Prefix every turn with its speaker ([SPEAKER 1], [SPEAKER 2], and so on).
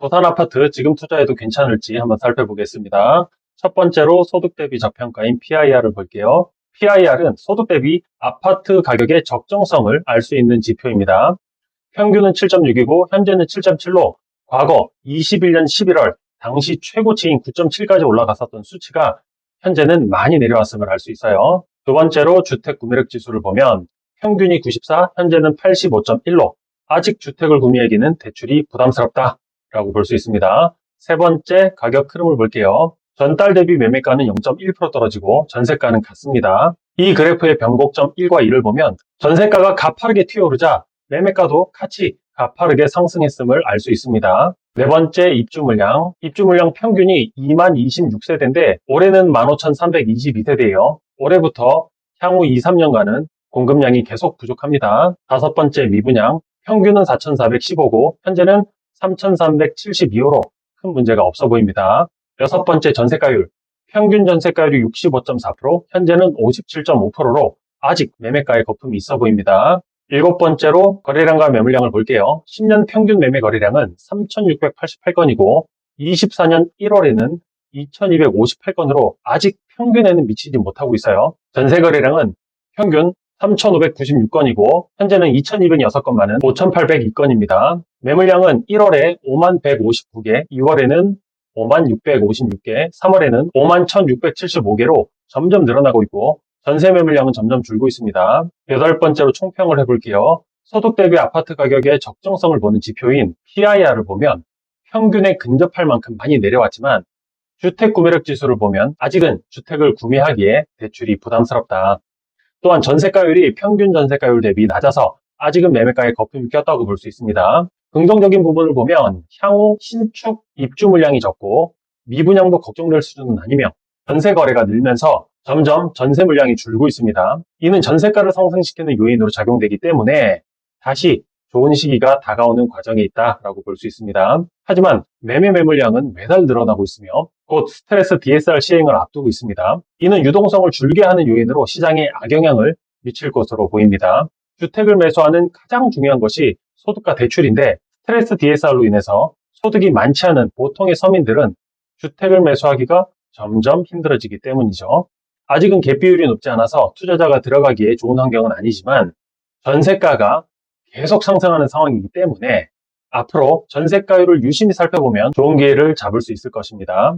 [SPEAKER 1] 부산 아파트 지금 투자해도 괜찮을지 한번 살펴보겠습니다. 첫 번째로 소득 대비 저평가인 PIR을 볼게요. PIR은 소득 대비 아파트 가격의 적정성을 알 수 있는 지표입니다. 평균은 7.6이고 현재는 7.7로 과거 21년 11월 당시 최고치인 9.7까지 올라갔었던 수치가 현재는 많이 내려왔음을 알 수 있어요. 두 번째로 주택 구매력 지수를 보면 평균이 94, 현재는 85.1로 아직 주택을 구매하기는 대출이 부담스럽다 라고 볼 수 있습니다. 세 번째 가격 흐름을 볼게요. 전달 대비 매매가는 0.1% 떨어지고 전세가는 같습니다. 이 그래프의 변곡점 1과 2를 보면 전세가가 가파르게 튀어오르자 매매가도 같이 가파르게 상승했음을 알 수 있습니다. 네 번째 입주 물량. 입주 물량 평균이 2만 26세대인데 올해는 15,322세대예요. 올해부터 향후 2, 3년간은 공급량이 계속 부족합니다. 다섯 번째 미분양. 평균은 4,415고 현재는 3,372호로 큰 문제가 없어 보입니다. 여섯 번째 전세가율. 평균 전세가율이 65.4%, 현재는 57.5%로 아직 매매가에 거품이 있어 보입니다. 일곱 번째로 거래량과 매물량을 볼게요. 10년 평균 매매 거래량은 3,688건이고 24년 1월에는 2,258건으로 아직 평균에는 미치지 못하고 있어요. 전세 거래량은 평균 3,596건이고 현재는 2,206건 많은 5,802건입니다. 매물량은 1월에 5만 159개, 2월에는 5만 656개, 3월에는 5만 1,675개로 점점 늘어나고 있고 전세 매물량은 점점 줄고 있습니다. 여덟 번째로 총평을 해볼게요. 소득 대비 아파트 가격의 적정성을 보는 지표인 PIR을 보면 평균에 근접할 만큼 많이 내려왔지만 주택 구매력 지수를 보면 아직은 주택을 구매하기에 대출이 부담스럽다. 또한 전세가율이 평균 전세가율 대비 낮아서 아직은 매매가에 거품이 꼈다고 볼 수 있습니다. 긍정적인 부분을 보면 향후 신축 입주 물량이 적고 미분양도 걱정될 수준은 아니며 전세 거래가 늘면서 점점 전세 물량이 줄고 있습니다. 이는 전세가를 상승시키는 요인으로 작용되기 때문에 다시 좋은 시기가 다가오는 과정에 있다라고 볼 수 있습니다. 하지만 매매 매물량은 매달 늘어나고 있으며 곧 스트레스 DSR 시행을 앞두고 있습니다. 이는 유동성을 줄게 하는 요인으로 시장에 악영향을 미칠 것으로 보입니다. 주택을 매수하는 가장 중요한 것이 소득과 대출인데 스트레스 DSR로 인해서 소득이 많지 않은 보통의 서민들은 주택을 매수하기가 점점 힘들어지기 때문이죠. 아직은 갭 비율이 높지 않아서 투자자가 들어가기에 좋은 환경은 아니지만 전세가가 계속 상승하는 상황이기 때문에 앞으로 전세가율을 유심히 살펴보면 좋은 기회를 잡을 수 있을 것입니다.